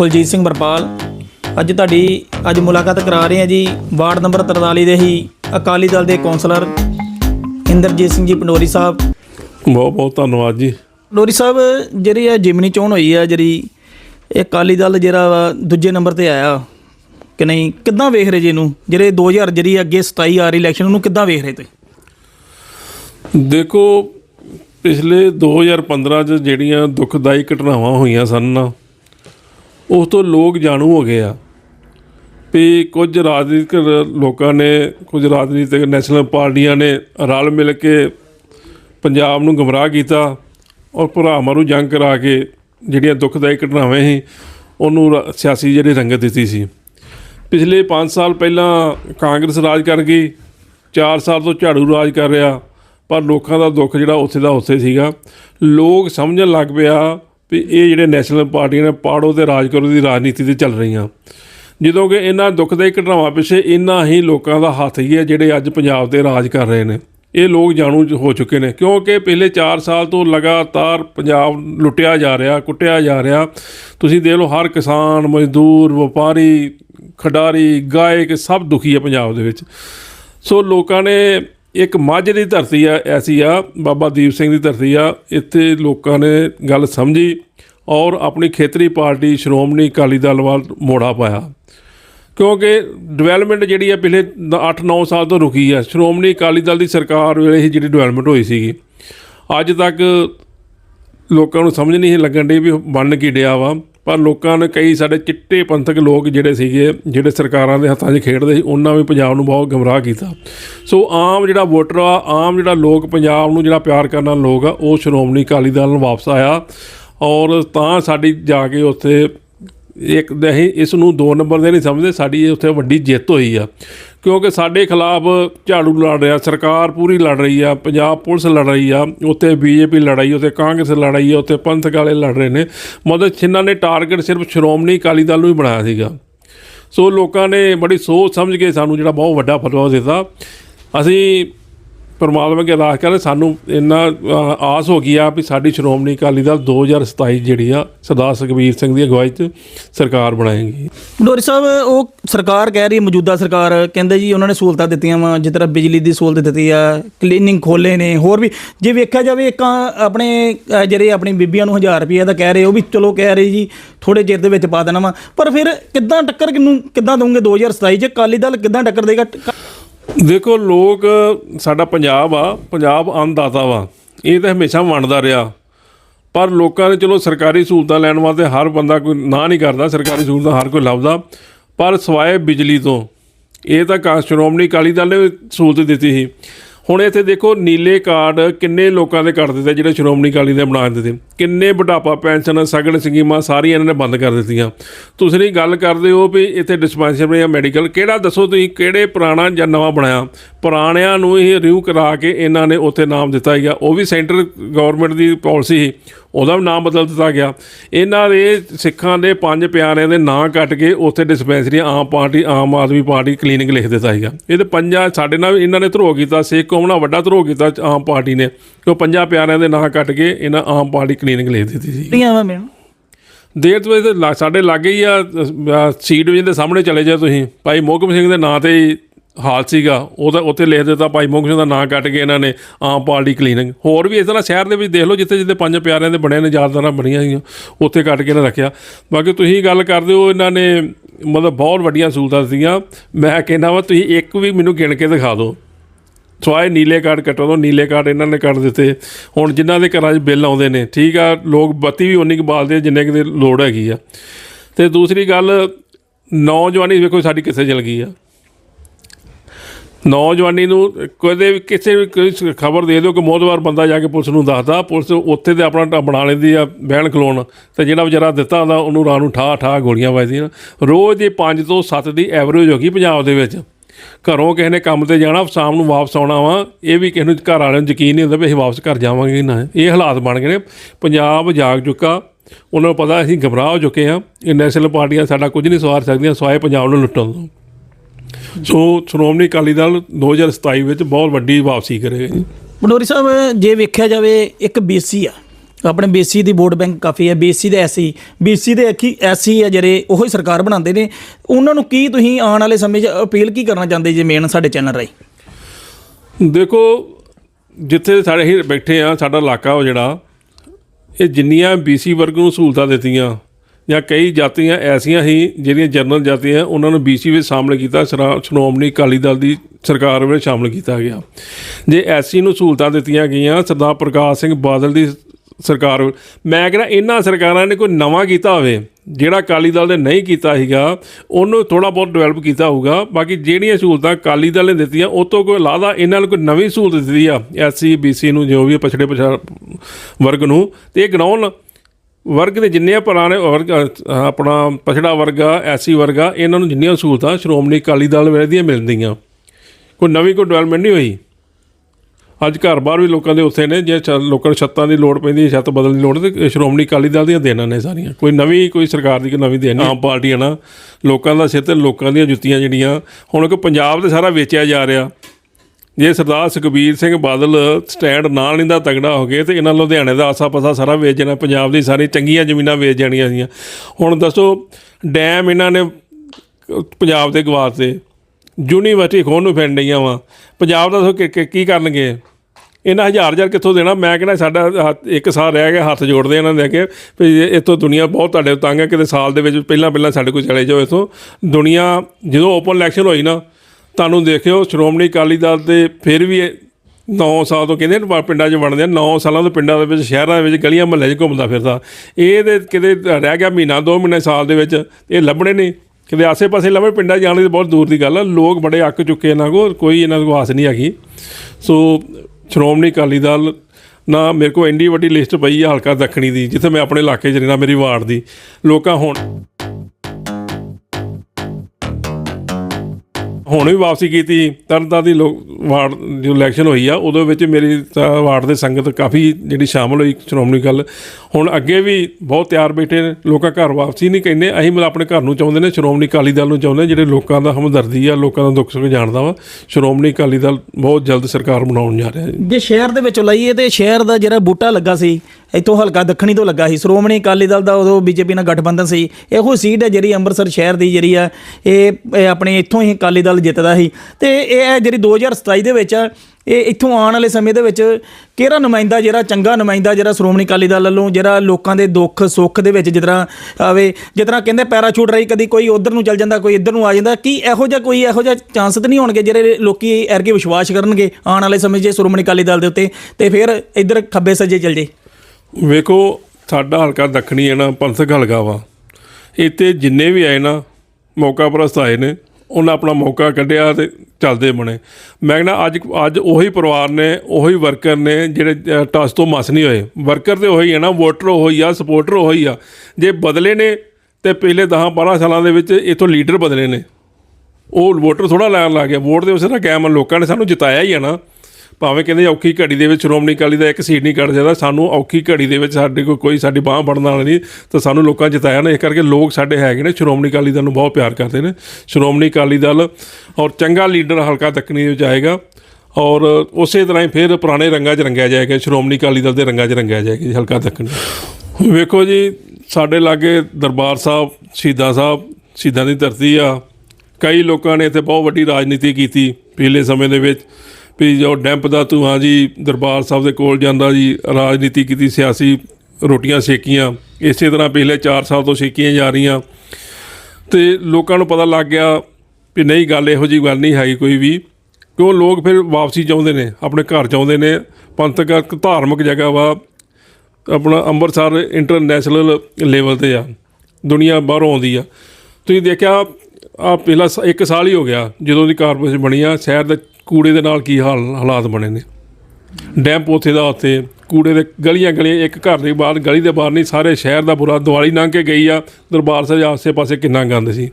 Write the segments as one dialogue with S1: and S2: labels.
S1: ਫੁਲਜੀਤ ਸਿੰਘ ਵਰਪਾਲ ਅੱਜ ਤੁਹਾਡੀ ਅੱਜ ਮੁਲਾਕਾਤ ਕਰਾ ਰਹੇ ਹਾਂ ਜੀ। ਵਾਰਡ ਨੰਬਰ 43 ਦੇ ਹੀ ਅਕਾਲੀ ਦਲ ਦੇ ਕੌਂਸਲਰ ਇੰਦਰਜੀਤ ਸਿੰਘ ਜੀ ਪੰਡੋਰੀ ਸਾਹਿਬ।
S2: ਬਹੁਤ ਬਹੁਤ ਧੰਨਵਾਦ ਜੀ।
S1: ਪੰਡੋਰੀ ਸਾਹਿਬ ਜਿਹੜੀ ਇਹ ਜਿਮਨੀ ਚੋਣ ਹੋਈ ਆ ਜਿਹੜੀ ਇਹ ਅਕਾਲੀ ਦਲ ਜਿਹੜਾ ਦੂਜੇ ਨੰਬਰ ਤੇ ਆਇਆ ਕਿ ਨਹੀਂ ਕਿੱਦਾਂ ਵੇਖ ਰਹੇ ਜੀ ਇਹਨੂੰ? ਜਿਹੜੇ 2000 ਜਿਹੜੀ ਅੱਗੇ 27 ਆ ਰਹੀ ਇਲੈਕਸ਼ਨ ਉਹਨੂੰ ਕਿੱਦਾਂ ਵੇਖ ਰਹੇ ਤੁਸੀਂ?
S2: ਦੇਖੋ ਪਿਛਲੇ 2015 ਚ ਜਿਹੜੀਆਂ ਦੁਖਦਾਈ ਘਟਨਾਵਾਂ ਹੋਈਆਂ ਸਨ ਨਾ ਉਸ ਤੋਂ ਲੋਕ ਜਾਣੂ ਹੋ ਗਏ ਆ ਵੀ ਕੁਝ ਰਾਜਨੀਤਿਕ ਲੋਕਾਂ ਨੇ, ਕੁਝ ਰਾਜਨੀਤਿਕ ਨੈਸ਼ਨਲ ਪਾਰਟੀਆਂ ਨੇ ਰਲ ਮਿਲ ਕੇ ਪੰਜਾਬ ਨੂੰ ਗਮਰਾਹ ਕੀਤਾ ਔਰ ਭਰਾਵਾਂ ਨੂੰ ਜੰਗ ਕਰਾ ਕੇ ਜਿਹੜੀਆਂ ਦੁਖਦਾਈ ਘਟਨਾਵਾਂ ਸੀ, ਉਹਨੂੰ ਰ- ਸਿਆਸੀ ਜਿਹੜੀ ਰੰਗਤ ਦਿੱਤੀ ਸੀ। ਪਿਛਲੇ 5 ਸਾਲ ਪਹਿਲਾਂ ਕਾਂਗਰਸ ਰਾਜ ਕਰ ਗਈ 4 ਸਾਲ ਤੋਂ ਝਾੜੂ ਰਾਜ ਕਰ ਰਿਹਾ, ਪਰ ਲੋਕਾਂ ਦਾ ਦੁੱਖ ਜਿਹੜਾ ਉੱਥੇ ਦਾ ਉੱਥੇ ਸੀਗਾ। ਲੋਕ ਸਮਝਣ ਲੱਗ ਪਿਆ ਵੀ ਇਹ ਜਿਹੜੇ ਨੈਸ਼ਨਲ ਪਾਰਟੀਆਂ ਨੇ ਪਾੜੋ ਤੇ ਰਾਜ ਕਰੋ ਦੀ ਰਾਜਨੀਤੀ ਤੇ ਚੱਲ ਰਹੀਆਂ। ਜਦੋਂ ਕਿ ਇਹਨਾਂ ਦੁਖਦਾਈ ਘਟਨਾਵਾਂ ਪਿੱਛੇ ਇਹਨਾਂ ਹੀ ਲੋਕਾਂ ਦਾ ਹੱਥ ਹੀ ਹੈ ਜਿਹੜੇ ਅੱਜ ਪੰਜਾਬ ਤੇ ਰਾਜ ਕਰ ਰਹੇ ਨੇ। ਇਹ ਲੋਕ ਜਾਣੂ ਹੋ ਚੁੱਕੇ ਨੇ ਕਿਉਂਕਿ ਪਿਛਲੇ 4 ਸਾਲ ਤੋਂ ਲਗਾਤਾਰ ਪੰਜਾਬ ਲੁੱਟਿਆ ਜਾ ਰਿਹਾ, ਕੁੱਟਿਆ ਜਾ ਰਿਹਾ। ਤੁਸੀਂ ਦੇਖ ਲਓ ਹਰ ਕਿਸਾਨ, ਮਜ਼ਦੂਰ, ਵਪਾਰੀ, ਖਿਡਾਰੀ, ਗਾਇਕ ਸਭ ਦੁਖੀ ਹੈ ਪੰਜਾਬ ਦੇ ਵਿੱਚ। ਸੋ ਲੋਕਾਂ ਨੇ ਇੱਕ ਮਾਝੇ ਦੀ ਧਰਤੀ ਆ, ਐਸੀ ਆ, ਬਾਬਾ ਦੀਪ ਸਿੰਘ ਦੀ ਧਰਤੀ ਆ। ਇੱਥੇ ਲੋਕਾਂ ਨੇ ਗੱਲ ਸਮਝੀ ਔਰ ਆਪਣੀ ਖੇਤਰੀ ਪਾਰਟੀ ਸ਼੍ਰੋਮਣੀ ਅਕਾਲੀ ਦਲ ਵੱਲ ਮੋੜਾ ਪਾਇਆ। ਕਿਉਂਕਿ ਡਿਵੈਲਪਮੈਂਟ ਜਿਹੜੀ ਆ ਪਿਛਲੇ 8-9 ਸਾਲ ਤੋਂ ਰੁਕੀ ਆ। ਸ਼੍ਰੋਮਣੀ ਅਕਾਲੀ ਦਲ ਦੀ ਸਰਕਾਰ ਵੇਲੇ ਹੀ ਜਿਹੜੀ ਡਿਵੈਲਪਮੈਂਟ ਹੋਈ ਸੀਗੀ। ਅੱਜ ਤੱਕ ਲੋਕਾਂ ਨੂੰ ਸਮਝ ਨਹੀਂ ਸੀ ਲੱਗਣ ਡਈ ਵੀ ਬਣ ਕੀ ਡਿਆ ਵਾ। ਪਰ ਲੋਕਾਂ ਨੇ ਕਈ ਸਾਡੇ ਚਿੱਟੇ ਪੰਥਕ ਲੋਕ ਜਿਹੜੇ ਸੀਗੇ, ਜਿਹੜੇ ਸਰਕਾਰਾਂ ਦੇ ਹੱਥਾਂ 'ਚ ਖੇਡਦੇ ਸੀ, ਉਹਨਾਂ ਵੀ ਪੰਜਾਬ ਨੂੰ ਬਹੁਤ ਗਮਰਾਹ ਕੀਤਾ। ਸੋ ਆਮ ਜਿਹੜਾ ਵੋਟਰ ਆ, ਆਮ ਜਿਹੜਾ ਲੋਕ ਪੰਜਾਬ ਨੂੰ ਜਿਹੜਾ ਪਿਆਰ ਕਰਨ ਵਾਲਾ ਲੋਕ ਆ, ਉਹ ਸ਼੍ਰੋਮਣੀ ਅਕਾਲੀ ਦਲ ਨੂੰ ਵਾਪਸ ਆਇਆ ਔਰ ਤਾਂ ਸਾਡੀ ਜਾ ਕੇ ਉੱਥੇ ਇੱਕ ਦੇ ਅਸੀਂ ਇਸ ਨੂੰ ਦੋ ਨੰਬਰ ਦੇ ਨਹੀਂ ਸਮਝਦੇ, ਸਾਡੀ ਇਹ ਉੱਥੇ ਵੱਡੀ ਜਿੱਤ ਹੋਈ ਆ। ਕਿਉਂਕਿ ਸਾਡੇ ਖਿਲਾਫ ਝਾੜੂ ਲੜ ਰਿਹਾ, ਸਰਕਾਰ ਪੂਰੀ ਲੜ ਰਹੀ ਆ, ਪੰਜਾਬ ਪੁਲਿਸ ਲੜ ਰਹੀ ਆ, ਉੱਥੇ ਬੀਜੇਪੀ ਲੜਾਈ, ਉੱਥੇ ਕਾਂਗਰਸ ਲੜਾਈ ਆ, ਉੱਥੇ ਪੰਥਕ ਵਾਲੇ ਲੜ ਰਹੇ ਨੇ। ਮਤਲਬ ਛਿੰਨਾਂ ਨੇ ਟਾਰਗੇਟ ਸਿਰਫ ਸ਼੍ਰੋਮਣੀ ਅਕਾਲੀ ਦਲ ਨੂੰ ਹੀ ਬਣਾਇਆ ਸੀਗਾ। ਸੋ ਲੋਕਾਂ ਨੇ ਬੜੀ ਸੋਚ ਸਮਝ ਕੇ ਸਾਨੂੰ ਜਿਹੜਾ ਬਹੁਤ ਵੱਡਾ ਫਤਵਾ ਦਿੱਤਾ। ਅਸੀਂ ਪਰਮਾਤਮਾ ਅੱਗੇ ਅਰਦਾਸ ਕਰਦੇ ਸਾਨੂੰ ਇੰਨਾ ਆਸ ਹੋ ਗਈ ਆ ਵੀ ਸਾਡੀ ਸ਼੍ਰੋਮਣੀ ਅਕਾਲੀ ਦਲ 2027 ਜਿਹੜੀ ਆ ਸਰਦਾਰ ਸੁਖਬੀਰ ਸਿੰਘ ਦੀ ਅਗਵਾਈ 'ਚ ਸਰਕਾਰ ਬਣਾਏਗੀ।
S1: ਪੰਡੋਰੀ ਸਾਹਿਬ, ਉਹ ਸਰਕਾਰ ਕਹਿ ਰਹੀ ਹੈ, ਮੌਜੂਦਾ ਸਰਕਾਰ, ਕਹਿੰਦੇ ਜੀ ਉਹਨਾਂ ਨੇ ਸਹੂਲਤਾਂ ਦਿੱਤੀਆਂ ਵਾ, ਜਿਸ ਤਰ੍ਹਾਂ ਬਿਜਲੀ ਦੀ ਸਹੂਲਤ ਦਿੱਤੀ ਆ, ਕਲੀਨਿੰਗ ਖੋਲੇ ਨੇ, ਹੋਰ ਵੀ, ਜੇ ਵੇਖਿਆ ਜਾਵੇ, ਇੱਕ ਆਪਣੇ ਜਿਹੜੇ ਆਪਣੀ ਬੀਬੀਆਂ ਨੂੰ 1000 ਰੁਪਏ ਦਾ ਕਹਿ ਰਹੇ, ਉਹ ਵੀ ਚਲੋ ਕਹਿ ਰਹੇ ਜੀ ਥੋੜੇ ਚਿਰ ਦੇ ਵਿੱਚ ਪਾ ਦੇਣਾ ਵਾ, ਪਰ ਫਿਰ ਕਿੱਦਾਂ ਟੱਕਰ ਕਿਨੂੰ, ਕਿੱਦਾਂ ਦੋਗੇ 2027 ਚ? ਅਕਾਲੀ ਦਲ ਕਿੱਦਾਂ ਟੱਕਰ ਦੇਗਾ?
S2: ਦੇਖੋ, ਲੋਕ ਸਾਡਾ ਪੰਜਾਬ ਆ, ਪੰਜਾਬ ਅੰਨਦਾਤਾ ਵਾ। ਇਹ ਤਾਂ ਹਮੇਸ਼ਾ ਵੰਡਦਾ ਰਿਹਾ। ਪਰ ਲੋਕਾਂ ਨੇ ਚਲੋ ਸਰਕਾਰੀ ਸਹੂਲਤਾਂ ਲੈਣ ਵਾਸਤੇ ਹਰ ਬੰਦਾ ਕੋਈ ਨਾ ਨਹੀਂ ਕਰਦਾ, ਸਰਕਾਰੀ ਸਹੂਲਤਾਂ ਹਰ ਕੋਈ ਲੱਭਦਾ। ਪਰ ਸਵਾਏ ਬਿਜਲੀ ਤੋਂ। ਇਹ ਤਾਂ ਕਾ ਸ਼੍ਰੋਮਣੀ ਅਕਾਲੀ ਦਲ ਨੇ ਵੀ ਸਹੂਲਤ ਦਿੱਤੀ ਸੀ। ਹੁਣ ਇੱਥੇ ਦੇਖੋ ਨੀਲੇ ਕਾਰਡ ਕਿੰਨੇ ਲੋਕਾਂ ਦੇ ਕੱਟ ਦਿੱਤੇ, ਜਿਹੜੇ ਸ਼੍ਰੋਮਣੀ ਅਕਾਲੀ ਦੇ ਬਣਾ ਦਿੱਤੇ ਕਿੰਨੇ ਬੁਢਾਪਾ ਪੈਨਸ਼ਨ ਸਗਣ ਸਕੀਮਾਂ ਸਾਰੀਆਂ ਇਹਨਾਂ ਨੇ ਬੰਦ ਕਰ ਦਿੱਤੀਆਂ। ਤੁਸੀਂ ਗੱਲ ਕਰਦੇ ਹੋ ਵੀ ਇੱਥੇ ਡਿਸਪੈਂਸਰੀ ਜਾਂ ਮੈਡੀਕਲ, ਕਿਹੜਾ ਦੱਸੋ ਤੁਸੀਂ ਕਿਹੜੇ ਪੁਰਾਣਾ ਜਾਂ ਨਵਾਂ ਬਣਾਇਆ? ਪੁਰਾਣਿਆਂ ਨੂੰ ਹੀ ਰਿਵਿਊ ਕਰਾ ਕੇ ਇਹਨਾਂ ਨੇ ਉੱਥੇ ਨਾਮ ਦਿੱਤਾ ਗਿਆ। ਉਹ ਵੀ ਸੈਂਟਰ ਗਵਰਨਮੈਂਟ ਦੀ ਪਾਲਿਸੀ ਸੀ। ਉਹਦਾ ਵੀ ਨਾਮ ਬਦਲ ਦਿੱਤਾ ਗਿਆ। ਇਹਨਾਂ ਦੇ ਸਿੱਖਾਂ ਦੇ ਪੰਜ ਪਿਆਰਿਆਂ ਦੇ ਨਾਂ ਕੱਟ ਕੇ ਉੱਥੇ dispensary Aam party Aam Aadmi party clinic ਲਿਖ ਦਿੱਤਾ ਸੀਗਾ। ਇਹ ਤੇ ਪੰਜਾਂ ਸਾਡੇ ਨਾਲ ਵੀ ਇਹਨਾਂ ਨੇ ਧਰੋ ਕੀਤਾ। ਸਿੱਖ ਕੌਮ ਨਾਲ ਵੱਡਾ ਧਰੋ ਕੀਤਾ ਆਮ ਪਾਰਟੀ ਨੇ। ਕਿ ਉਹ ਪੰਜਾਂ ਪਿਆਰਿਆਂ ਦੇ ਨਾਂ ਕੱਟ ਕੇ ਇਹਨਾਂ ਆਮ ਪਾਰਟੀ ਕਲੀਨਿਕ ਲਿਖ ਦਿੱਤੀ ਸੀ।
S1: ਵਾ
S2: ਇਹ ਲਾ- ਸਾਡੇ ਲਾਗੇ ਹੀ ਆ ਅ, ਸੀ ਡਿਵੀਜ਼ਨ ਦੇ ਸਾਹਮਣੇ ਚਲੇ ਜਾਓ ਤੁਸੀਂ। ਭਾਈ ਮੋਹਕਮ ਸਿੰਘ ਦੇ ਨਾਂ ਤੇ ਹੀ ਹਾਲ ਸੀਗਾ ਉਹਦਾ ਉੱਥੇ ਲਿਖ ਦਿੱਤਾ ਭਾਈ ਮੋਹਕਮ ਸਿੰਘ ਦਾ ਨਾਂ ਕੱਟ ਕੇ ਇਹਨਾਂ ਨੇ ਆਮ ਪਾਰਟੀ ਕਲੀਨਿਕ ਹੋਰ ਵੀ ਇਸ ਤਰ੍ਹਾਂ ਸ਼ਹਿਰ ਦੇ ਵਿੱਚ ਦੇਖ ਲਓ, ਜਿੱਥੇ ਜਿੱਥੇ ਪੰਜ ਪਿਆਰਿਆਂ ਦੇ ਬਣੇ ਨੇ, ਯਾਦਗਾਰਾਂ ਬਣੀਆਂ ਸੀਗੀਆਂ ਉੱਥੇ ਕੱਟ ਕੇ ਇਹਨਾਂ ਰੱਖਿਆ। ਬਾਕੀ ਤੁਸੀਂ ਗੱਲ ਕਰਦੇ ਹੋ, ਇਹਨਾਂ ਨੇ ਮਤਲਬ ਬਹੁਤ ਵੱਡੀਆਂ ਸਹੂਲਤਾਂ ਸੀਗੀਆਂ ਮੈਂ ਕਹਿੰਦਾ ਵਾ, ਤੁਸੀਂ ਇੱਕ ਵੀ ਮੈਨੂੰ ਗਿਣ ਕੇ ਦਿਖਾ ਦਿਓ। ਸਵਾਏ ਨੀਲੇ ਕਾਰਡ ਕੱਟੋ ਦੋ, ਨੀਲੇ ਕਾਰਡ ਇਹਨਾਂ ਨੇ ਕੱਟ ਦਿੱਤੇ। ਹੁਣ ਜਿਨ੍ਹਾਂ ਦੇ ਘਰਾਂ 'ਚ ਬਿੱਲ ਆਉਂਦੇ ਨੇ, ਠੀਕ ਆ, ਲੋਕ ਬੱਤੀ ਵੀ ਉਨੀ ਕੁ ਬਾਲਦੇ ਜਿੰਨੇ ਕੁ ਲੋੜ ਹੈਗੀ ਆ। ਤੇ ਦੂਸਰੀ ਗੱਲ, ਨੌਜਵਾਨੀ ਵੇਖੋ ਸਾਡੀ ਕਿੱਥੇ ਚਲ ਗਈ ਆ। ਨੌਜਵਾਨੀ ਨੂੰ ਕਦੇ ਵੀ ਕਿਸੇ ਵੀ ਕੋਈ ਖਬਰ ਦੇ ਦਿਓ ਕਿ ਮੋਦਵਾਰ ਬੰਦਾ ਜਾ ਕੇ ਪੁਲਿਸ ਨੂੰ ਦੱਸਦਾ, ਪੁਲਿਸ ਉੱਥੇ ਤੇ ਆਪਣਾ ਢਾ ਬਣਾ ਲੈਂਦੀ ਆ, ਬਹਿਣ ਖਲੋਣ ਤੇ ਜਿਹੜਾ ਵਿਚਾਰਾ ਦਿੱਤਾ ਹੁੰਦਾ, ਉਹਨੂੰ ਰਾਤ ਨੂੰ ਠਾ ਠਾ ਗੋਲੀਆਂ ਵੱਜਦੀਆਂ। ਰੋਜ਼ ਦੀ 5 ਤੋਂ 7 ਦੀ ਐਵਰੇਜ ਹੋ ਗਈ ਪੰਜਾਬ ਦੇ ਵਿੱਚ। ਘਰੋਂ ਕਿਸੇ ਨੇ ਕੰਮ ਤੇ ਜਾਣਾ, ਸ਼ਾਮ ਨੂੰ ਵਾਪਸ ਆਉਣਾ ਵਾ, ਇਹ ਵੀ ਕਿਸੇ ਨੂੰ ਘਰ ਵਾਲਿਆਂ ਨੂੰ ਯਕੀਨ ਨਹੀਂ ਹੁੰਦਾ ਵੀ ਅਸੀਂ ਵਾਪਸ ਘਰ ਜਾਵਾਂਗੇ ਨਾ। ਇਹ ਹਾਲਾਤ ਬਣ ਗਏ ਨੇ। ਪੰਜਾਬ ਜਾਗ ਚੁੱਕਾ। ਉਹਨਾਂ ਨੂੰ ਪਤਾ ਅਸੀਂ ਘਬਰਾਹ ਹੋ ਚੁੱਕੇ ਹਾਂ ਇਹ ਨੈਸ਼ਨਲ ਪਾਰਟੀਆਂ ਸਾਡਾ ਕੁਝ ਨਹੀਂ ਸਵਾਰ ਸਕਦੀਆਂ, ਸਵਾਏ ਪੰਜਾਬ ਨੂੰ ਲੁੱਟਣ ਤੋਂ। ਸੋ ਸ਼੍ਰੋਮਣੀ ਅਕਾਲੀ ਦਲ 2027 ਵਿੱਚ ਬਹੁਤ ਵੱਡੀ ਵਾਪਸੀ ਕਰੇਗਾ ਜੀ
S1: ਪੰਡੋਰੀ ਸਾਹਿਬ ਜੇ ਵੇਖਿਆ ਜਾਵੇ ਇੱਕ ਬੀਸੀ ਆ। ਆਪਣੇ ਬੀਸੀ ਦੀ ਵੋਟ ਬੈਂਕ ਕਾਫੀ ਹੈ ਬੀਸੀ ਦੇ ਐਸਸੀ। ਬੀਸੀ ਦੇ ਐਕੀ ਐਸਸੀ ਹੈ ਜਿਹੜੇ ਉਹੀ ਸਰਕਾਰ ਬਣਾਉਂਦੇ ਨੇ। ਉਹਨਾਂ ਨੂੰ ਕੀ ਤੁਸੀਂ ਆਉਣ ਵਾਲੇ ਸਮੇਂ 'ਚ ਅਪੀਲ ਕੀ ਕਰਨਾ ਚਾਹੁੰਦੇ ਜੇ ਮੇਨ ਸਾਡੇ ਚੈਨਲ ਰਾਹੀਂ?
S2: ਦੇਖੋ ਜਿੱਥੇ ਸਾਡੇ ਅਸੀਂ ਬੈਠੇ ਆ ਸਾਡਾ ਇਲਾਕਾ ਉਹ ਜਿਹੜਾ ਇਹ ਜਿੰਨੀਆਂ ਬੀਸੀ ਵਰਗ ਨੂੰ ਸਹੂਲਤਾਂ ਦਿੱਤੀਆਂ ਜਾਂ ਕਈ ਜਾਤੀਆਂ ਐਸੀਆਂ ਹੀ ਜਿਹੜੀਆਂ ਜਨਰਲ ਜਾਤੀਆਂ ਉਹਨਾਂ ਨੂੰ ਬੀਸੀ ਵਿੱਚ ਸ਼ਾਮਲ ਕੀਤਾ, ਸ਼ਰਾ- ਸ਼੍ਰੋਮਣੀ ਅਕਾਲੀ ਦਲ ਦੀ ਸਰਕਾਰ ਵਿੱਚ ਸ਼ਾਮਲ ਕੀਤਾ ਗਿਆ। ਜੇ ਐਸਸੀ ਨੂੰ ਸਹੂਲਤਾਂ ਦਿੱਤੀਆਂ ਗਈਆਂ, ਸਰਦਾਰ ਪ੍ਰਕਾਸ਼ ਸਿੰਘ ਬਾਦਲ ਦੀ ਸਰਕਾਰ ਮੈਂ ਕਹਿੰਦਾ ਇਹਨਾਂ ਸਰਕਾਰਾਂ ਨੇ ਕੋਈ ਨਵਾਂ ਕੀਤਾ ਹੋਵੇ, ਜਿਹੜਾ ਅਕਾਲੀ ਦਲ ਨੇ ਨਹੀਂ ਕੀਤਾ ਸੀਗਾ, ਉਹਨੂੰ ਥੋੜਾ ਬਹੁਤ ਡਿਵੈਲਪ ਕੀਤਾ ਹੋਊਗਾ। ਬਾਕੀ ਜਿਹੜੀਆਂ ਸਹੂਲਤਾਂ ਅਕਾਲੀ ਦਲ ਨੇ ਦਿੱਤੀਆਂ, ਉਹ ਤੋਂ ਕੋਈ ਲਾਦਾ ਇਹਨਾਂ ਨੂੰ ਕੋਈ ਨਵੀਂ ਸਹੂਲਤ ਦਿੱਤੀ ਆ ਐਸਸੀ ਬੀਸੀ ਨੂੰ ਜੋ ਵੀ ਪਛੜੇ ਪਛਾ ਵਰਗ ਨੂੰ। ਤੇ ਇਹ ਗਣਾਉਣ ਵਰਗ ਦੇ ਜਿੰਨੇ ਪੁਰਾਣੇ ਵਰਗ ਆਪਣਾ ਪਛੜਾ ਵਰਗ ਆ, ਐਸੀ ਵਰਗ ਆ, ਇਹਨਾਂ ਨੂੰ ਜਿੰਨੀਆਂ ਸਹੂਲਤਾਂ ਸ਼੍ਰੋਮਣੀ ਅਕਾਲੀ ਦਲ ਵੇਲੇ ਦੀਆਂ ਮਿਲਦੀਆਂ। ਕੋਈ ਨਵੀਂ ਕੋਈ ਡਿਵੈਲਪਮੈਂਟ ਨਹੀਂ ਹੋਈ। ਅੱਜ ਘਰ ਬਾਹਰ ਵੀ ਲੋਕਾਂ ਦੇ ਉੱਥੇ ਨੇ, ਜੇ ਛ- ਲੋਕਾਂ ਨੂੰ ਛੱਤਾਂ ਦੀ ਲੋੜ ਪੈਂਦੀ ਹੈ ਛੱਤ ਬਦਲਣ ਦੀ ਲੋੜ ਤੇ ਸ਼੍ਰੋਮਣੀ ਅਕਾਲੀ ਦਲ ਦੀਆਂ ਦੇਨਾਂ ਨੇ ਸਾਰੀਆਂ। ਕੋਈ ਨਵੀਂ, ਕੋਈ ਸਰਕਾਰ ਦੀ ਕੋਈ ਨਵੀਂ ਦੇਣ ਆਮ ਪਾਰਟੀਆਂ ਨਾ, ਲੋਕਾਂ ਦਾ ਸਿਰ ਤੇ ਲੋਕਾਂ ਦੀਆਂ ਜੁੱਤੀਆਂ ਜਿਹੜੀਆਂ, ਹੁਣ ਕਿ ਪੰਜਾਬ ਤੇ ਸਾਰਾ ਵੇਚਿਆ ਜਾ ਰਿਹਾ। ਜੇ ਸਰਦਾਰ ਸੁਖਬੀਰ ਸਿੰਘ ਬਾਦਲ ਸਟੈਂਡ ਨਾ ਲੈਂਦਾ ਤਗੜਾ ਹੋ ਗਏ ਤੇ ਇਹਨਾਂ ਲੁਧਿਆਣੇ ਦਾ ਆਸਾ ਪਾਸਾ ਸਾਰਾ ਵੇਚ ਜਾਣਾ ਪੰਜਾਬ ਦੀ ਸਾਰੀ ਚੰਗੀਆਂ ਜ਼ਮੀਨਾਂ ਵੇਚ ਜਾਣੀਆਂ ਸੀਆਂ ਹੁਣ ਦੱਸੋ, ਡੈਮ ਇਹਨਾਂ ਨੇ ਪੰਜਾਬ ਦੇ ਗਵਾਤੇ ਯੂਨੀਵਰਸਿਟੀ ਖੋਣ ਨੂੰ ਫਿਰਨ ਡਈਆਂ ਵਾ। ਪੰਜਾਬ ਦਾ ਦੱਸੋ ਕੀ- ਕੀ- ਕਰਨਗੇ? ਇਹਨਾਂ ਹਜ਼ਾਰ ਹਜ਼ਾਰ ਕਿੱਥੋਂ ਦੇਣਾ? ਮੈਂ ਕਹਿੰਦਾ ਸਾਡਾ ਹੱਥ- ਇੱਕ ਸਾਲ ਰਹਿ ਗਿਆ, ਹੱਥ ਜੋੜਦੇ ਇਹਨਾਂ ਦੇ ਅੱਗੇ ਵੀ ਇਤੋਂ ਦੁਨੀਆ ਬਹੁਤ ਤੁਹਾਡੇ ਤੰਗ ਹੈ, ਕਿਤੇ ਸਾਲ ਦੇ ਵਿੱਚ ਪਹਿਲਾਂ ਪਹਿਲਾਂ ਸਾਡੇ ਕੋਲ ਚਲੇ ਜਾਓ ਇਥੋਂ। ਦੁਨੀਆ ਜਦੋਂ ਓਪਨ ਇਲੈਕਸ਼ਨ ਹੋਈ ਨਾ ਤੁਹਾਨੂੰ ਦੇਖਿਓ, ਸ਼੍ਰੋਮਣੀ ਅਕਾਲੀ ਦਲ ਦੇ ਫਿਰ ਵੀ 9 ਸਾਲ ਤੋਂ ਕਹਿੰਦੇ ਨੇ ਪਿੰਡਾਂ 'ਚ ਵੜਦੇ ਆ। 9 ਸਾਲਾਂ ਤੋਂ ਪਿੰਡਾਂ ਦੇ ਵਿੱਚ, ਸ਼ਹਿਰਾਂ ਦੇ ਵਿੱਚ ਗਲੀਆਂ ਮਹੱਲੇ 'ਚ ਘੁੰਮਦਾ ਫਿਰਦਾ। ਇਹ ਤੇ ਕਿਤੇ ਰਹਿ ਗਿਆ ਮਹੀਨਾ, ਦੋ ਮਹੀਨੇ ਸਾਲ ਦੇ ਵਿੱਚ, ਇਹ ਲੱਭਣੇ ਨਹੀਂ। ਕਿਤੇ ਆਸੇ-ਪਾਸੇ ਲੱਭੇ, ਪਿੰਡਾਂ 'ਚ ਜਾਣ ਦੀ ਤਾਂ ਬਹੁਤ ਦੂਰ ਦੀ ਗੱਲ ਆ। ਲੋਕ ਬੜੇ ਅੱਕ ਚੁੱਕੇ ਇਹਨਾਂ ਕੋਲ, ਕੋਈ ਇਹਨਾਂ ਕੋਲ ਆਸ ਨਹੀਂ ਹੈਗੀ। ਸੋ, ਸ਼੍ਰੋਮਣੀ ਅਕਾਲੀ ਦਲ ਨਾ ਮੇਰੇ ਕੋਲ ਇੰਨੀ ਵੱਡੀ ਲਿਸਟ ਪਈ ਆ, ਹਲਕਾ ਦੱਖਣੀ ਦੀ, ਜਿੱਥੇ ਮੈਂ ਆਪਣੇ ਇਲਾਕੇ 'ਚ ਰਹਿਣਾ ਮੇਰੀ ਵਾਰਡ ਦੀ। ਲੋਕਾਂ ਹੁਣ ਹੁਣ ਵੀ ਵਾਪਸੀ ਕੀਤੀ ਤਰਨਤਾਰਨ ਦੀ ਲੋਕ ਵਾਰਡ ਜੋ ਇਲੈਕਸ਼ਨ ਹੋਈ ਆ ਉਦੋਂ ਵਿੱਚ ਮੇਰੀ ਤਾਂ ਵਾਰਡ ਦੇ ਸੰਗਤ ਕਾਫੀ ਜਿਹੜੀ ਸ਼ਾਮਲ ਹੋਈ ਸ਼੍ਰੋਮਣੀ ਗੱਲ ਹੁਣ ਅੱਗੇ ਵੀ ਬਹੁਤ ਤਿਆਰ ਬੈਠੇ ਨੇ, ਲੋਕਾਂ ਘਰ ਵਾਪਸੀ ਨਹੀਂ ਕਹਿੰਦੇ, ਅਸੀਂ ਮਤਲਬ ਆਪਣੇ ਘਰ ਨੂੰ ਚਾਹੁੰਦੇ ਨੇ, ਸ਼੍ਰੋਮਣੀ ਅਕਾਲੀ ਦਲ ਨੂੰ ਚਾਹੁੰਦੇ ਜਿਹੜੇ ਲੋਕਾਂ ਦਾ ਹਮਦਰਦੀ ਆ, ਲੋਕਾਂ ਦਾ ਦੁੱਖ ਸੁੱਖ ਜਾਣਦਾ ਵਾ। ਸ਼੍ਰੋਮਣੀ ਅਕਾਲੀ ਦਲ ਬਹੁਤ ਜਲਦ ਸਰਕਾਰ ਬਣਾਉਣ ਜਾ ਰਿਹਾ
S1: ਜੇ ਸ਼ਹਿਰ ਦੇ ਵਿੱਚ ਲਈਏ ਤੇ ਸ਼ਹਿਰ ਦਾ ਜਿਹੜਾ ਬੂਟਾ ਲੱਗਾ ਸੀ ਇੱਥੋਂ ਹਲਕਾ ਦੱਖਣੀ ਤੋਂ ਲੱਗਾ ਸੀ। ਸ਼੍ਰੋਮਣੀ ਅਕਾਲੀ ਦਲ ਦਾ ਉਦੋਂ ਬੀਜੇਪੀ ਨਾਲ ਗਠਬੰਧਨ ਸੀ। ਇਹੋ ਸੀਟ ਹੈ ਜਿਹੜੀ ਅੰਮ੍ਰਿਤਸਰ ਸ਼ਹਿਰ ਦੀ ਜਿਹੜੀ ਆ ਇਹ ਆਪਣੇ ਇੱਥੋਂ ਹੀ ਅਕਾਲੀ ਦਲ ਜਿੱਤਦਾ ਸੀ। ਤੇ ਇਹ ਹੈ ਜਿਹੜੀ 2027 ਦੇ ਵਿੱਚ ਆ, ਇਹ ਇੱਥੋਂ ਆਉਣ ਵਾਲੇ ਸਮੇਂ ਦੇ ਵਿੱਚ ਕਿਹੜਾ ਨੁਮਾਇੰਦਾ ਜਿਹੜਾ ਚੰਗਾ ਨੁਮਾਇੰਦਾ ਜਿਹੜਾ ਸ਼੍ਰੋਮਣੀ ਅਕਾਲੀ ਦਲ ਵੱਲੋਂ ਜਿਹੜਾ ਲੋਕਾਂ ਦੇ ਦੁੱਖ ਸੁੱਖ ਦੇ ਵਿੱਚ ਜਿਸ ਤਰ੍ਹਾਂ ਆਵੇ ਜਿਸ ਤਰ੍ਹਾਂ ਕਹਿੰਦੇ ਪੈਰਾਸ਼ੂਟ ਰਹੀ ਕਦੀ ਕੋਈ ਉਧਰ ਨੂੰ ਚੱਲ ਜਾਂਦਾ ਕੋਈ ਇੱਧਰ ਨੂੰ ਆ ਜਾਂਦਾ ਕੀ ਇਹੋ ਜਿਹਾ ਕੋਈ ਇਹੋ ਜਿਹਾ ਚਾਂਸ ਤਾਂ ਨਹੀਂ ਹੋਣਗੇ ਜਿਹੜੇ ਲੋਕੀ ਐਰਗੇ ਵਿਸ਼ਵਾਸ ਕਰਨਗੇ ਆਉਣ ਵਾਲੇ ਸਮੇਂ 'ਚ ਸ਼੍ਰੋਮਣੀ ਅਕਾਲੀ ਦਲ ਦੇ ਉੱਤੇ? ਤੇ ਫਿਰ ਇੱਧਰ ਖੱਬੇ ਸੱਜੇ ਚੱਲ ਜੇ
S2: ਵੇਖੋ ਸਾਡਾ ਹਲਕਾ ਦੱਖਣੀ ਹੈ ਨਾ ਪੰਥਕ ਹਲਕਾ ਵਾ। ਇੱਥੇ ਜਿੰਨੇ ਵੀ ਆਏ ਨਾ ਮੌਕਾ ਪ੍ਰਸਤ ਆਏ ਨੇ ਉਹਨਾਂ ਆਪਣਾ ਮੌਕਾ ਕੱਢਿਆ ਤੇ ਚੱਲਦੇ ਬਣੇ। ਮੈਂ ਕਹਿੰਦਾ ਅੱਜ ਅੱਜ ਉਹੀ ਪਰਿਵਾਰ ਨੇ ਉਹੀ ਵਰਕਰ ਨੇ ਜਿਹੜੇ ਅ, ਟਸ ਤੋਂ ਮਸ ਨਹੀਂ ਹੋਏ। ਵਰਕਰ ਤੇ ਉਹੀ ਹੈ ਨਾ ਵੋਟਰ ਉਹੀ ਆ ਸਪੋਰਟਰ ਉਹੀ ਆ। ਜੇ ਬਦਲੇ ਨੇ ਤੇ ਪਿਛਲੇ 10 12 ਸਾਲਾਂ ਦੇ ਵਿੱਚ ਇਥੋਂ ਲੀਡਰ ਬਦਲੇ ਨੇ। ਉਹ ਵੋਟਰ ਥੋੜਾ ਲੈਣ ਲੱਗ ਗਿਆ। ਵੋਟ ਦੇ ਉਸੇ ਦਾ ਕਾਇਮ ਲੋਕਾਂ ਨੇ ਸਾਨੂੰ ਜਿਤਾਇਆ ਹੀ ਹੈ ਨਾ। ਭਾਵੇਂ ਕਹਿੰਦੇ ਔਖੀ ਘੜੀ ਦੇ ਵਿੱਚ ਸ਼੍ਰੋਮਣੀ ਅਕਾਲੀ ਦਾ ਇੱਕ ਸੀਟ ਨਹੀਂ ਕੱਢ ਜਾਂਦਾ, ਸਾਨੂੰ ਔਖੀ ਘੜੀ ਦੇ ਵਿੱਚ ਸਾਡੇ ਕੋਲ ਕੋਈ ਸਾਡੀ ਬਾਹ ਫੜਨ ਵਾਲਾ ਨਹੀਂ, ਤਾਂ ਸਾਨੂੰ ਲੋਕਾਂ ਜਿਤਾਇਆ ਨਾ। ਇਸ ਕਰਕੇ ਲੋਕ ਸਾਡੇ ਹੈਗੇ ਨੇ, ਸ਼੍ਰੋਮਣੀ ਅਕਾਲੀ ਦਲ ਨੂੰ ਬਹੁਤ ਪਿਆਰ ਕਰਦੇ ਨੇ। ਸ਼੍ਰੋਮਣੀ ਅਕਾਲੀ ਦਲ ਔਰ ਚੰਗਾ ਲੀਡਰ ਹਲਕਾ ਦੱਖਣੀ ਦੇ ਵਿੱਚ ਆਏਗਾ ਔਰ ਉਸੇ ਤਰ੍ਹਾਂ ਹੀ ਫਿਰ ਪੁਰਾਣੇ ਰੰਗਾਂ 'ਚ ਰੰਗਿਆ ਜਾਏਗਾ, ਸ਼੍ਰੋਮਣੀ ਅਕਾਲੀ ਦਲ ਦੇ ਰੰਗਾਂ 'ਚ ਰੰਗਿਆ ਜਾਏਗਾ ਜੀ, ਹਲਕਾ ਦੱਖਣੀ ਵੇਖੋ ਜੀ, ਸਾਡੇ ਲਾਗੇ ਦਰਬਾਰ ਸਾਹਿਬ, ਸ਼ਹੀਦਾਂ ਸਾਹਿਬ, ਸ਼ਹੀਦਾਂ ਦੀ ਧਰਤੀ ਆ। ਕਈ ਲੋਕਾਂ ਨੇ ਇੱਥੇ ਬਹੁਤ ਵੱਡੀ ਰਾਜਨੀਤੀ ਕੀਤੀ ਪਿਛਲੇ ਸਮੇਂ ਦੇ ਵਿੱਚ। ਵੀ ਜੋ ਡੈਂਪ ਦਾ ਧੂਆਂ ਜੀ, ਦਰਬਾਰ ਸਾਹਿਬ ਦੇ ਕੋਲ ਜਾਂਦਾ ਜੀ, ਰਾਜਨੀਤੀ ਕੀਤੀ, ਸਿਆਸੀ ਰੋਟੀਆਂ ਸੇਕੀਆਂ, ਇਸੇ ਤਰ੍ਹਾਂ ਪਿਛਲੇ 4 ਸਾਲ ਤੋਂ ਸੇਕੀਆਂ ਜਾ ਰਹੀਆਂ। ਤੇ ਲੋਕਾਂ ਨੂੰ ਪਤਾ ਲੱਗ ਗਿਆ ਵੀ ਨਹੀਂ, ਗੱਲ ਇਹੋ ਜੀ ਗੱਲ ਨਹੀਂ ਹੈਗੀ ਕੋਈ ਵੀ। ਕਿਉਂ ਲੋਕ ਫਿਰ ਵਾਪਸੀ ਚਾਹੁੰਦੇ ਨੇ, ਆਪਣੇ ਘਰ ਚਾਹੁੰਦੇ ਨੇ। ਪੰਥਕ ਧਾਰਮਿਕ ਜਗ੍ਹਾ ਵਾ, ਆਪਣਾ ਅੰਮ੍ਰਿਤਸਰ ਇੰਟਰਨੈਸ਼ਨਲ ਲੈਵਲ ਤੇ ਆ। ਦੁਨੀਆ ਬਾਹਰੋਂ ਆਉਂਦੀ ਆ। ਤੁਸੀਂ ਦੇਖਿਆ ਆ ਪਹਿਲਾ ਸ- ਇੱਕ ਸਾਲ ਹੀ ਹੋ ਗਿਆ, ਜਦੋਂ ਦੀ ਕਾਰਪੋਰੇਸ਼ਨ ਬਣੀ ਆ, ਸ਼ਹਿਰ ਦੇ ਕੂੜੇ ਦੇ ਨਾਲ ਕੀ ਹਾਲ, ਹਾਲਾਤ ਬਣੇ ਨੇ? ਡੈਮ ਉੱਥੇ ਦਾ ਉੱਥੇ ਕੂੜੇ ਦੇ ਗਲੀਆਂ ਗਲੀਆਂ, ਇੱਕ ਘਰ ਦੇ ਬਾਹਰ, ਗਲੀ ਦੇ ਬਾਹਰ ਨਹੀਂ, ਸਾਰੇ ਸ਼ਹਿਰ ਦਾ ਬੁਰਾ, ਦਿਵਾਲੀ ਲੰਘ ਕੇ ਗਈ ਆ, ਦਰਬਾਰ ਸਾਹਿਬ ਆਸੇ ਪਾਸੇ ਕਿੰਨਾ ਗੰਦ ਸੀ।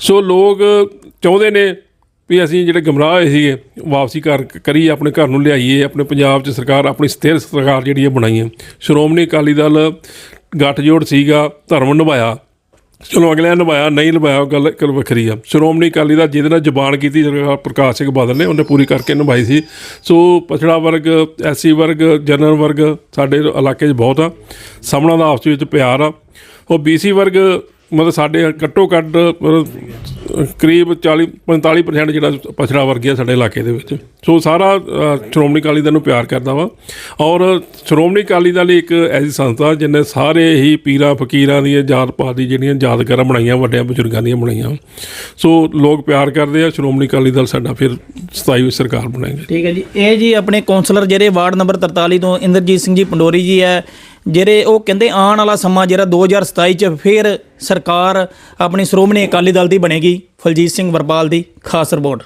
S2: ਸੋ ਲੋਕ ਚਾਹੁੰਦੇ ਨੇ ਵੀ ਅਸੀਂ ਜਿਹੜੇ ਗਮਰਾਹ ਹੋਏ ਸੀਗੇ, ਵਾਪਸੀ ਕਰ, ਕਰੀਏ, ਆਪਣੇ ਘਰ ਨੂੰ ਲਿਆਈਏ, ਆਪਣੇ ਪੰਜਾਬ 'ਚ ਸਰਕਾਰ, ਆਪਣੀ ਸਥਿਰ ਸਰਕਾਰ ਜਿਹੜੀ ਹੈ ਬਣਾਈਏ ਸ਼੍ਰੋਮਣੀ ਅਕਾਲੀ ਦਲ ਗੱਠਜੋੜ ਸੀਗਾ, ਧਰਮ ਨਿਭਾਇਆ। ਚਲੋ ਅਗਲਿਆਂ ਨੇ ਨਿਭਾਇਆ ਨਹੀਂ ਨਿਭਾਇਆ ਉਹ ਗੱਲ ਇੱਕ ਵੱਖਰੀ ਆ। ਸ਼੍ਰੋਮਣੀ ਅਕਾਲੀ ਦਾ ਜਿਹਦੇ ਨਾਲ ਜ਼ਬਾਨ ਕੀਤੀ ਸਰਕਾਰ ਪ੍ਰਕਾਸ਼ ਸਿੰਘ ਬਾਦਲ ਨੇ, ਉਹਨੇ ਪੂਰੀ ਕਰਕੇ ਨਿਭਾਈ ਸੀ। ਸੋ ਪਛੜਾ ਵਰਗ, ਐਸਸੀ ਵਰਗ, ਜਨਰਲ ਵਰਗ ਸਾਡੇ ਇਲਾਕੇ 'ਚ ਬਹੁਤ ਆ। ਸਮਣਾ ਦਾ ਆਪਸ ਵਿੱਚ ਪਿਆਰ ਆ। ਉਹ ਬੀਸੀ ਵਰਗ ਮਤਲਬ ਸਾਡੇ ਘੱਟੋ ਘੱਟ ਕਰੀਬ 40 45% ਜਿਹੜਾ ਪਛੜਾ ਵਰਗ ਹੈ ਸਾਡੇ ਇਲਾਕੇ ਦੇ ਵਿੱਚ। ਸੋ ਸਾਰਾ ਸ਼੍ਰੋਮਣੀ ਅਕਾਲੀ ਦਲ ਨੂੰ ਪਿਆਰ ਕਰਦਾ ਵਾ। ਔਰ ਸ਼੍ਰੋਮਣੀ ਅਕਾਲੀ ਦਲ ਇੱਕ ਐਸੀ ਸੰਸਥਾ ਜਿਹਨੇ ਸਾਰੇ ਹੀ ਪੀਰਾਂ, ਫਕੀਰਾਂ ਦੀਆਂ ਜਾਤ ਪਾਤ ਦੀ ਜਿਹੜੀਆਂ ਯਾਦਗਾਰਾਂ ਬਣਾਈਆਂ, ਵੱਡਿਆਂ ਬਜ਼ੁਰਗਾਂ ਦੀਆਂ ਬਣਾਈਆਂ। ਸੋ ਲੋਕ ਪਿਆਰ ਕਰਦੇ ਆ, ਸ਼੍ਰੋਮਣੀ ਅਕਾਲੀ ਦਲ ਸਾਡਾ ਫਿਰ 27 ਸਰਕਾਰ ਬਣਾਏਗੀ।
S1: ਠੀਕ ਹੈ ਜੀ। ਇਹ ਜੀ ਆਪਣੇ ਕੌਂਸਲਰ ਜਿਹੜੇ ਵਾਰਡ ਨੰਬਰ 43 ਤੋਂ ਇੰਦਰਜੀਤ ਸਿੰਘ ਜੀ ਪੰਡੋਰੀ ਜੀ ਹੈ ਜਿਹੜੇ ਉਹ ਕਹਿੰਦੇ ਆਉਣ ਵਾਲਾ ਸਮਾਂ ਜਿਹੜਾ 2027 ਚ ਫਿਰ ਸਰਕਾਰ ਆਪਣੀ ਸ਼੍ਰੋਮਣੀ ਅਕਾਲੀ ਦਲ ਦੀ ਬਣੇਗੀ, ਫਲਜੀਤ ਸਿੰਘ ਵਰਪਾਲ ਦੀ ਖਾਸ ਰਿਪੋਰਟ।